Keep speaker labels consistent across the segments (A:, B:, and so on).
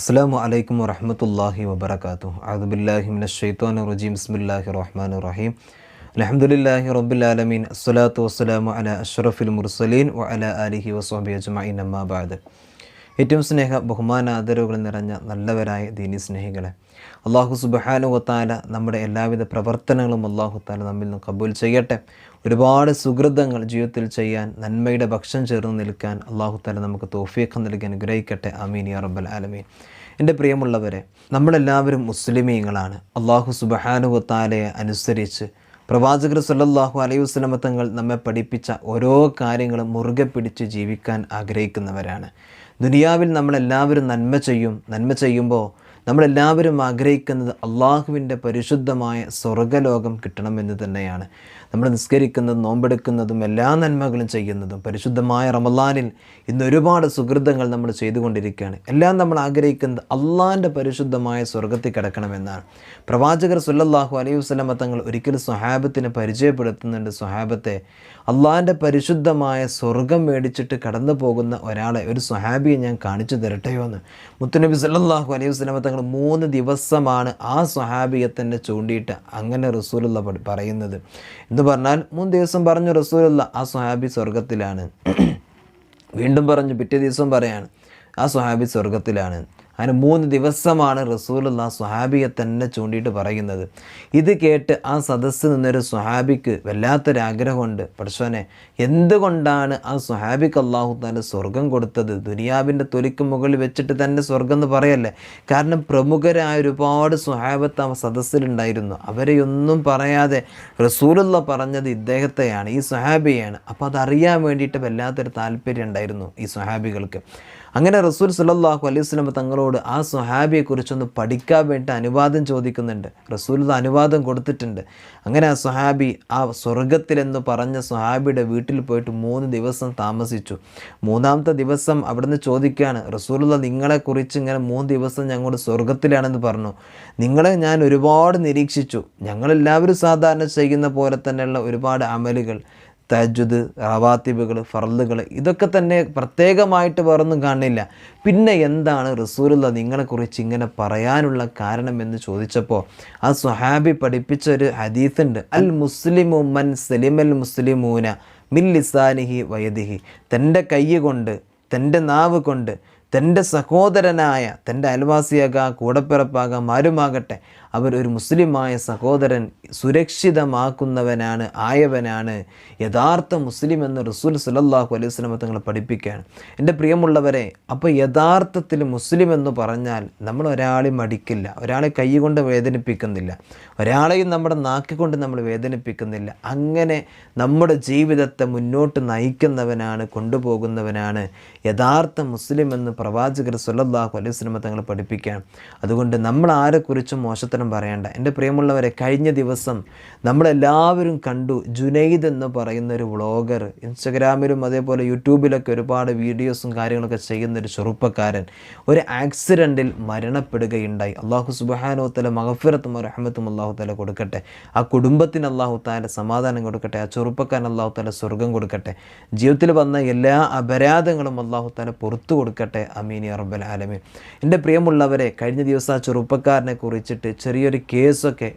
A: അസ്സാം വലൈക്കും വറഹമത്തല്ലാഹി വബർക്കാത്തു അഹദുബില്ലാഹി മിനഷൈത്താൻ റജീം. ബിസ്മില്ലാഹി റഹ്മാൻ റഹീം. അലഹമുല്ലാഹി റബ്ബുലാലമീൻ അസ്സലാത്തു വസ്സലാമു അല അഷ്റഫുൽ മുർസലീൻ വ അല അലിഹി വസ്വാബി അജ്മഈൻ. അമ്മാബാദ് ഏറ്റവും സ്നേഹ ബഹുമാന ആദരവുകൾ നിറഞ്ഞ നല്ലവരായ ദീനി സ്നേഹികളെ. അള്ളാഹു സുബഹാനു വത്താല നമ്മുടെ എല്ലാവിധ പ്രവർത്തനങ്ങളും അള്ളാഹു താല നമ്മിൽ നിന്ന് കബൂൽ ചെയ്യട്ടെ. ഒരുപാട് സുഹൃതങ്ങൾ ജീവിതത്തിൽ ചെയ്യാൻ നന്മയുടെ ഭക്ഷം ചേർന്ന് നിൽക്കാൻ അള്ളാഹു താല നമുക്ക് തോഫിയൊക്കെ നൽകി അനുഗ്രഹിക്കട്ടെ. അമീൻ യാ റബ്ബൽ ആലമീൻ. എന്റെ പ്രിയമുള്ളവരെ നമ്മളെല്ലാവരും മുസ്ലിമീങ്ങളാണ്. അള്ളാഹു സുബഹാനു വത്താലയെ അനുസരിച്ച് പ്രവാചകർ സല്ലല്ലാഹു അലൈഹി വസല്ലമ തങ്ങൾ നമ്മെ പഠിപ്പിച്ച ഓരോ കാര്യങ്ങളും മുറുകെ പിടിച്ച് ജീവിക്കാൻ ആഗ്രഹിക്കുന്നവരാണ്. ദുനിയാവിൽ നമ്മളെല്ലാവരും നന്മ ചെയ്യും. നന്മ ചെയ്യുമ്പോൾ നമ്മളെല്ലാവരും ആഗ്രഹിക്കുന്നത് അള്ളാഹുവിന്റെ പരിശുദ്ധമായ സ്വർഗലോകം കിട്ടണമെന്ന് തന്നെയാണ്. നമ്മൾ നിസ്കരിക്കുന്നതും നോമ്പെടുക്കുന്നതും എല്ലാ നന്മകളും ചെയ്യുന്നതും പരിശുദ്ധമായ റമലാനിൽ ഇന്ന് ഒരുപാട് സുഹൃതങ്ങൾ നമ്മൾ ചെയ്തുകൊണ്ടിരിക്കുകയാണ്. എല്ലാം നമ്മൾ ആഗ്രഹിക്കുന്നത് അള്ളാഹിന്റെ പരിശുദ്ധമായ സ്വർഗത്തിൽ കിടക്കണമെന്നാണ്. പ്രവാചകർ സുല്ലാഹു അലൈഹി വസ്ലമ തങ്ങൾ ഒരിക്കലും സ്വഹാബത്തിന് പരിചയപ്പെടുത്തുന്നുണ്ട് സ്വഹാബത്തെ അള്ളാഹിന്റെ പരിശുദ്ധമായ സ്വർഗം മേടിച്ചിട്ട് കടന്നു പോകുന്ന ഒരാളെ ഒരു സ്വഹാബിയെ ഞാൻ കാണിച്ചു തരട്ടെയോ എന്ന്. മുത്തുനബി സല്ലാഹു അലൈഹി വസ്ലമ തങ്ങൾ മൂന്ന് ദിവസമാണ് ആ സ്വഹാബിയെ തന്നെ ചൂണ്ടിയിട്ട് അങ്ങനെ റസൂലുള്ള പറയുന്നത്. എന്ന് പറഞ്ഞാൽ മൂന്ന് ദിവസം പറഞ്ഞു റസൂലുള്ള ആ സ്വഹാബി സ്വർഗത്തിലാണ് വീണ്ടും പറഞ്ഞു പിറ്റേ ദിവസം പറയാണ് ആ സ്വഹാബി സ്വർഗത്തിലാണ് അങ്ങനെ മൂന്ന് ദിവസമാണ് റസൂലുള്ള സുഹാബിയെ തന്നെ ചൂണ്ടിയിട്ട് പറയുന്നത്. ഇത് കേട്ട് ആ സദസ്സ് നിന്നൊരു സുഹാബിക്ക് വല്ലാത്തൊരാഗ്രഹമുണ്ട്. പഠിച്ചോനെ എന്തുകൊണ്ടാണ് ആ സുഹാബിക്ക് അള്ളാഹു തന്നെ സ്വർഗം കൊടുത്തത്? ദുനിയാവിന്റെ തൊലിക്ക് മുകളിൽ വെച്ചിട്ട് തന്നെ സ്വർഗം എന്ന് പറയല്ലേ? കാരണം പ്രമുഖരായ ഒരുപാട് സുഹാബത്ത് ആ സദസ്സിലുണ്ടായിരുന്നു അവരെയൊന്നും പറയാതെ റസൂലുള്ള പറഞ്ഞത് ഇദ്ദേഹത്തെയാണ് ഈ സുഹാബിയാണ് അപ്പോൾ അതറിയാൻ വേണ്ടിയിട്ട് വല്ലാത്തൊരു താല്പര്യം ഉണ്ടായിരുന്നു ഈ സുഹാബികൾക്ക് അങ്ങനെ റസൂൽ സല്ലല്ലാഹു അലൈഹി വസല്ലം തങ്ങളോട് ആ സ്വഹാബിയെക്കുറിച്ചൊന്ന് പഠിക്കാൻ വേണ്ടി അനുവാദം ചോദിക്കുന്നുണ്ട്. റസൂൽ അനുവാദം കൊടുത്തിട്ടുണ്ട്. അങ്ങനെ ആ സ്വഹാബി ആ സ്വർഗത്തിലെന്ന് പറഞ്ഞ സ്വഹാബിയുടെ വീട്ടിൽ പോയിട്ട് മൂന്ന് ദിവസം താമസിച്ചു. മൂന്നാമത്തെ ദിവസം അവിടുന്ന് ചോദിക്കുകയാണ് റസൂലുള്ള നിങ്ങളെക്കുറിച്ച് ഇങ്ങനെ മൂന്ന് ദിവസം ഞങ്ങളുടെ സ്വർഗത്തിലാണെന്ന് പറഞ്ഞു. നിങ്ങളെ ഞാൻ ഒരുപാട് നിരീക്ഷിച്ചു. ഞങ്ങളെല്ലാവരും സാധാരണ ചെയ്യുന്ന പോലെ തന്നെയുള്ള ഒരുപാട് അമലുകൾ. തജുദ് റവാത്തിബുകൾ ഫർദുകൾ ഇതൊക്കെ തന്നെ പ്രത്യേകമായിട്ട് വേറൊന്നും കാണില്ല. പിന്നെ എന്താണ് റസൂലുള്ള നിങ്ങളെക്കുറിച്ച് ഇങ്ങനെ പറയാനുള്ള കാരണം എന്ന് ചോദിച്ചപ്പോൾ ആ സുഹാബി പഠിപ്പിച്ച ഒരു ഹദീസുണ്ട്. അൽ മുസ്ലിമു മൻ സലിമൽ മുസ്ലിമൂന മിൽ ലിസാനിഹി വയദിഹി. തന്റെ കൈ കൊണ്ട് തന്റെ നാവ് കൊണ്ട് തന്റെ സഹോദരനായ തന്റെ അയൽവാസിയാകാം കൂടപ്പിറപ്പാകാം ആരുമാകട്ടെ അവർ ഒരു മുസ്ലിമായ സഹോദരൻ സുരക്ഷിതമാക്കുന്നവനാണ് ആയവനാണ് യഥാർത്ഥ മുസ്ലിം എന്ന് റസൂൽ സലല്ലാഹു അലൈഹി സ്വലമ തങ്ങളെ പഠിപ്പിക്കുകയാണ്. എന്റെ പ്രിയമുള്ളവരെ അപ്പോൾ യഥാർത്ഥത്തിൽ മുസ്ലിം എന്ന് പറഞ്ഞാൽ നമ്മൾ ഒരാളെ മടിക്കില്ല ഒരാളെ കൈ കൊണ്ട് വേദനിപ്പിക്കുന്നില്ല ഒരാളെയും നമ്മുടെ നാക്കിക്കൊണ്ട് നമ്മൾ വേദനിപ്പിക്കുന്നില്ല. അങ്ങനെ നമ്മുടെ ജീവിതത്തെ മുന്നോട്ട് നയിക്കുന്നവനാണ് കൊണ്ടുപോകുന്നവനാണ് യഥാർത്ഥ മുസ്ലിം എന്ന് പ്രവാചകർ സല്ലല്ലാഹു അലൈഹി സ്വലമ തങ്ങൾ പഠിപ്പിക്കുകയാണ് അതുകൊണ്ട് നമ്മൾ ആരെക്കുറിച്ചും മോശത്തരം പറയേണ്ട. എന്റെ പ്രിയമുള്ളവരെ കഴിഞ്ഞ ദിവസം നമ്മളെല്ലാവരും കണ്ടു ജുനൈദ് എന്ന് പറയുന്ന ഒരു വ്ളോഗർ ഇൻസ്റ്റഗ്രാമിലും അതേപോലെ യൂട്യൂബിലൊക്കെ ഒരുപാട് വീഡിയോസും കാര്യങ്ങളൊക്കെ ചെയ്യുന്ന ഒരു ചെറുപ്പക്കാരൻ ഒരു ആക്സിഡന്റിൽ മരണപ്പെടുകയുണ്ടായി. അള്ളാഹു സുബാനോത്തല തല മഹഫിറത്തും റഹമത്തും അള്ളാഹു തല കൊടുക്കട്ടെ. ആ കുടുംബത്തിന് അള്ളാഹു താല സമാധാനം കൊടുക്കട്ടെ. ആ ചെറുപ്പക്കാരൻ അള്ളാഹു താല സ്വർഗം കൊടുക്കട്ടെ. ജീവിതത്തിൽ വന്ന എല്ലാ അപരാധങ്ങളും അള്ളാഹു താല പുറത്തു കൊടുക്കട്ടെ. അമീൻ അറബൽ ആലമീൻ. എന്റെ പ്രിയമുള്ളവരെ കഴിഞ്ഞ ദിവസം ആ ചെറുപ്പക്കാരനെ കുറിച്ചിട്ട് ചെറിയൊരു കേസൊക്കെ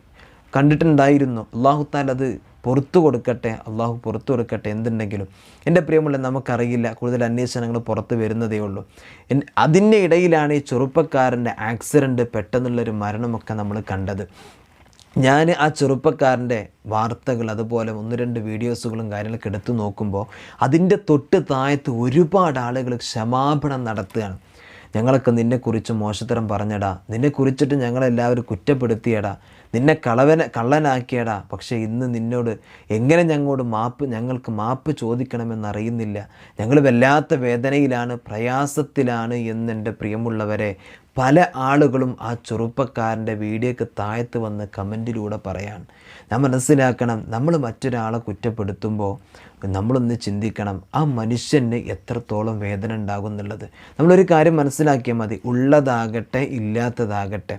A: കണ്ടിട്ടുണ്ടായിരുന്നു. അള്ളാഹു താല അത് പുറത്തു കൊടുക്കട്ടെ അള്ളാഹു പുറത്തു കൊടുക്കട്ടെ എന്തുണ്ടെങ്കിലും. എന്റെ പ്രിയമുള്ള നമുക്കറിയില്ല കൂടുതൽ അന്വേഷണങ്ങൾ പുറത്ത് വരുന്നതേ ഉള്ളൂ. അതിന്റെ ഇടയിലാണ് ഈ ചെറുപ്പക്കാരന്റെ ആക്സിഡന്റ് പെട്ടെന്നുള്ളൊരു മരണമൊക്കെ നമ്മൾ കണ്ടത്. ഞാൻ ആ ചെറുപ്പക്കാരന്റെ വാർത്തകൾ അതുപോലെ ഒന്ന് രണ്ട് വീഡിയോസുകളും കാര്യങ്ങളൊക്കെ എടുത്തു നോക്കുമ്പോൾ അതിന്റെ തൊട്ട് താഴത്ത് ഒരുപാട് ആളുകൾ ക്ഷമാപണം നടത്തുകയാണ്. ഞങ്ങളൊക്കെ നിന്നെക്കുറിച്ച് മോശത്തരം പറഞ്ഞടാ നിന്നെക്കുറിച്ചിട്ട് ഞങ്ങളെല്ലാവരും കുറ്റപ്പെടുത്തിയടാ നിന്നെ കളവന കള്ളനാക്കിയടാ പക്ഷേ ഇന്ന് നിന്നോട് എങ്ങനെ ഞങ്ങളോട് മാപ്പ് ഞങ്ങൾക്ക് മാപ്പ് ചോദിക്കണമെന്നറിയുന്നില്ല. ഞങ്ങൾ വല്ലാത്ത വേദനയിലാണ് പ്രയാസത്തിലാണ് എന്നെന്റെ പ്രിയമുള്ളവരെ പല ആളുകളും ആ ചെറുപ്പക്കാരന്റെ വീഡിയോക്ക് താഴത്ത് വന്ന് കമന്റിലൂടെ പറയാൻ നാം മനസ്സിലാക്കണം നമ്മൾ മറ്റൊരാളെ കുറ്റപ്പെടുത്തുമ്പോൾ നമ്മളൊന്ന് ചിന്തിക്കണം ആ മനുഷ്യന് എത്രത്തോളം വേദന ഉണ്ടാകും എന്നുള്ളത്. നമ്മളൊരു കാര്യം മനസ്സിലാക്കിയാൽ മതി ഉള്ളതാകട്ടെ ഇല്ലാത്തതാകട്ടെ.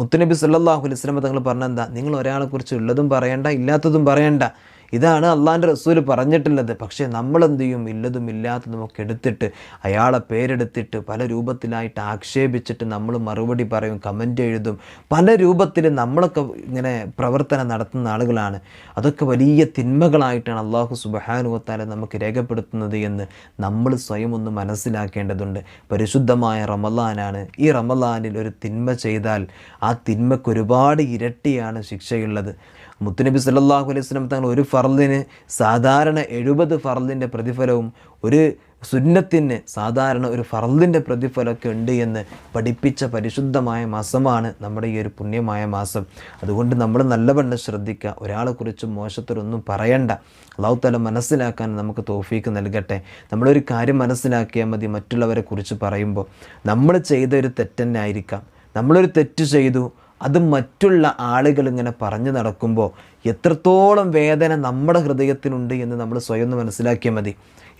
A: മുത്തുനബി സല്ലല്ലാഹു അലൈഹി വസല്ലം തങ്ങൾ പറഞ്ഞെന്താ നിങ്ങൾ ഒരാളെക്കുറിച്ച് ഉള്ളതും പറയണ്ട ഇല്ലാത്തതും പറയണ്ട. ഇതാണ് അള്ളാന്റെ റസൂൽ പറഞ്ഞിട്ടുള്ളത്. പക്ഷേ നമ്മളെന്ത് ചെയ്യും ഇല്ലതും ഇല്ലാത്തതും ഒക്കെ എടുത്തിട്ട് അയാളെ പേരെടുത്തിട്ട് പല രൂപത്തിലായിട്ട് ആക്ഷേപിച്ചിട്ട് നമ്മൾ മറുപടി പറയും കമന്റ് എഴുതും. പല രൂപത്തിൽ നമ്മളൊക്കെ ഇങ്ങനെ പ്രവർത്തനം നടത്തുന്ന ആളുകളാണ്. അതൊക്കെ വലിയ തിന്മകളായിട്ടാണ് അള്ളാഹു സുബഹാനുവത്താലെ നമുക്ക് രേഖപ്പെടുത്തുന്നത് എന്ന് നമ്മൾ സ്വയം ഒന്ന് മനസ്സിലാക്കേണ്ടതുണ്ട്. പരിശുദ്ധമായ റമലാനാണ് ഈ റമലാനിൽ ഒരു തിന്മ ചെയ്താൽ ആ തിന്മയ്ക്ക് ഒരുപാട് ഇരട്ടിയാണ് ശിക്ഷയുള്ളത്. മുത്തുനബി സല്ലാഹു അലൈഹി വസല്ലം തങ്ങൾ ഒരു ഫർദിന് സാധാരണ എഴുപത് ഫർദിന്റെ പ്രതിഫലവും ഒരു സുന്നത്തിന് സാധാരണ ഒരു ഫർദിന്റെ പ്രതിഫലമൊക്കെ ഉണ്ട് എന്ന് പഠിപ്പിച്ച പരിശുദ്ധമായ മാസമാണ് നമ്മുടെ ഈ ഒരു പുണ്യമായ മാസം. അതുകൊണ്ട് നമ്മൾ നല്ലവണ്ണം ശ്രദ്ധിക്കുക. ഒരാളെക്കുറിച്ച് മോശത്തിലൊന്നും പറയണ്ട. അള്ളാഹു തല മനസ്സിലാക്കാൻ നമുക്ക് തോഫീക്ക് നൽകട്ടെ. നമ്മളൊരു കാര്യം മനസ്സിലാക്കിയാൽ മതി മറ്റുള്ളവരെ കുറിച്ച് പറയുമ്പോൾ. നമ്മൾ ചെയ്ത ഒരു തെറ്റന്നെ ആയിരിക്കാം. നമ്മളൊരു തെറ്റ് ചെയ്തു അത് മറ്റുള്ള ആളുകൾ ഇങ്ങനെ പറഞ്ഞു നടക്കുമ്പോൾ എത്രത്തോളം വേദന നമ്മുടെ ഹൃദയത്തിനുണ്ട് എന്ന് നമ്മൾ സ്വയം ഒന്ന് മനസ്സിലാക്കിയാൽ മതി.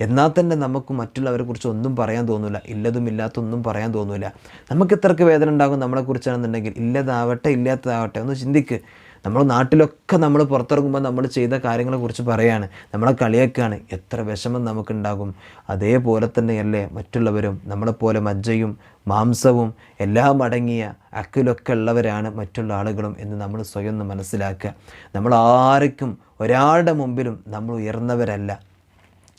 A: എന്നാൽ തന്നെ നമുക്ക് മറ്റുള്ളവരെ കുറിച്ച് ഒന്നും പറയാൻ തോന്നില്ല ഇല്ലതും ഇല്ലാത്തൊന്നും പറയാൻ തോന്നില്ല നമുക്ക് ഇത്രക്ക് വേദന ഉണ്ടാകും നമ്മളെക്കുറിച്ചാണെന്നുണ്ടെങ്കിൽ ഇല്ലതാവട്ടെ ഇല്ലാത്തതാവട്ടെ ഒന്ന് ചിന്തിക്ക്. നമ്മൾ നാട്ടിലൊക്കെ നമ്മൾ പുറത്തിറങ്ങുമ്പോൾ നമ്മൾ ചെയ്ത കാര്യങ്ങളെക്കുറിച്ച് പറയാണ്. നമ്മളെ കളിയൊക്കെയാണ്. എത്ര വിഷമം നമുക്കുണ്ടാകും. അതേപോലെ തന്നെയല്ലേ മറ്റുള്ളവരും നമ്മളെപ്പോലെ മജ്ജയും മാംസവും എല്ലാം അടങ്ങിയ അക്കിലൊക്കെ ഉള്ളവരാണ് മറ്റുള്ള ആളുകളും എന്ന് നമ്മൾ സ്വയം ഒന്ന് മനസ്സിലാക്കുക. നമ്മൾ ആർക്കും ഒരാളുടെ മുമ്പിലും നമ്മൾ ഉയർന്നവരല്ല.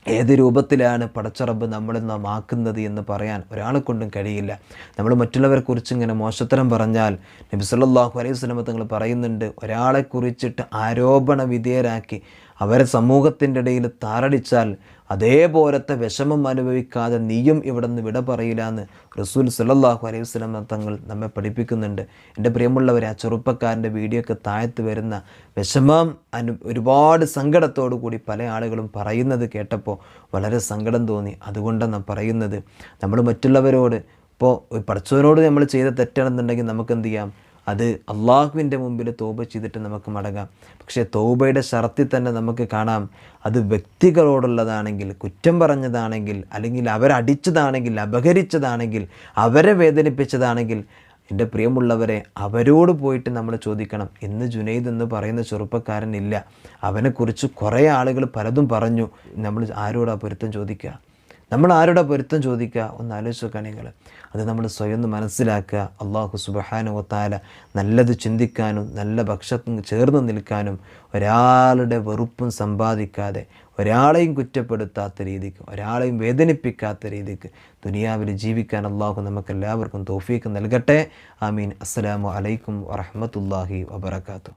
A: ഏത് രൂപത്തിലാണ് പടച്ചറബ് നാം ആക്കുന്നത് എന്ന് പറയാൻ ഒരാളെ കൊണ്ടും കഴിയില്ല. നമ്മൾ മറ്റുള്ളവരെക്കുറിച്ച് ഇങ്ങനെ മോശത്തരം പറഞ്ഞാൽ നബി സല്ലല്ലാഹു അലൈഹി വസല്ലം തങ്ങൾ പറയുന്നുണ്ട് ഒരാളെ കുറിച്ചിട്ട് ആരോപണ വിധേയരാക്കി അവരെ സമൂഹത്തിന്റെ ഇടയിൽ താറടിച്ചാൽ അതേപോലത്തെ വിഷമം അനുഭവിക്കാതെ നീയും ഇവിടെ നിന്ന് വിട പറയില്ല എന്ന് റസൂൽ സല്ലല്ലാഹു അലൈഹി വസല്ലം തങ്ങൾ നമ്മെ പഠിപ്പിക്കുന്നുണ്ട്. എന്റെ പ്രിയമുള്ളവരെ ആ ചെറുപ്പക്കാരന്റെ വീഡിയോ ഒക്കെ താഴത്ത് വരുന്ന വിഷമം അനു ഒരുപാട് സങ്കടത്തോടു കൂടി പല ആളുകളും പറയുന്നത് കേട്ടപ്പോൾ വളരെ സങ്കടം തോന്നി. അതുകൊണ്ടാണ് നാം പറയുന്നത്. നമ്മൾ മറ്റുള്ളവരോട് ഇപ്പോൾ പഠിച്ചവരോട് നമ്മൾ ചെയ്ത തെറ്റാണെന്നുണ്ടെങ്കിൽ നമുക്ക് എന്ത് ചെയ്യാം? അത് അള്ളാഹുവിന്റെ മുമ്പിൽ തോപ ചെയ്തിട്ട് നമുക്ക് മടങ്ങാം. പക്ഷേ തോബയുടെ ഷർത്തിൽ തന്നെ നമുക്ക് കാണാം. അത് വ്യക്തികളോടുള്ളതാണെങ്കിൽ കുറ്റം പറഞ്ഞതാണെങ്കിൽ അല്ലെങ്കിൽ അവരടിച്ചതാണെങ്കിൽ അപഹരിച്ചതാണെങ്കിൽ അവരെ വേദനിപ്പിച്ചതാണെങ്കിൽ എന്റെ പ്രിയമുള്ളവരെ അവരോട് പോയിട്ട് നമ്മൾ ചോദിക്കണം ഇന്ന് ജുനൈദ് എന്ന് പറയുന്ന ചെറുപ്പക്കാരൻ ഇല്ല. അവനെക്കുറിച്ച് കുറേ ആളുകൾ പലതും പറഞ്ഞു. നമ്മൾ ആരോടാ പൊരുത്തം ചോദിക്കുക? നമ്മൾ ആരുടെ പൊരുത്തം ചോദിക്കുക? ഒന്ന് ആലോചിച്ച് നോക്കുക നിങ്ങൾ അത് നമ്മൾ സ്വയം ഒന്ന് മനസ്സിലാക്കുക. അള്ളാഹു സുബഹാനുവത്താല നല്ലത് ചിന്തിക്കാനും നല്ല ഭക്ഷണത്തിന് ചേർന്ന് നിൽക്കാനും ഒരാളുടെ വെറുപ്പും സമ്പാദിക്കാതെ ഒരാളെയും കുറ്റപ്പെടുത്താത്ത രീതിക്ക് ഒരാളെയും വേദനിപ്പിക്കാത്ത രീതിക്ക് ദുനിയാവിൽ ജീവിക്കാൻ അള്ളാഹു നമുക്ക് എല്ലാവർക്കും തോഫീക്ക് നൽകട്ടെ. ആമീൻ. അസ്സലാമു അലൈക്കും വറഹമത്തല്ലാഹി വബർക്കാത്തു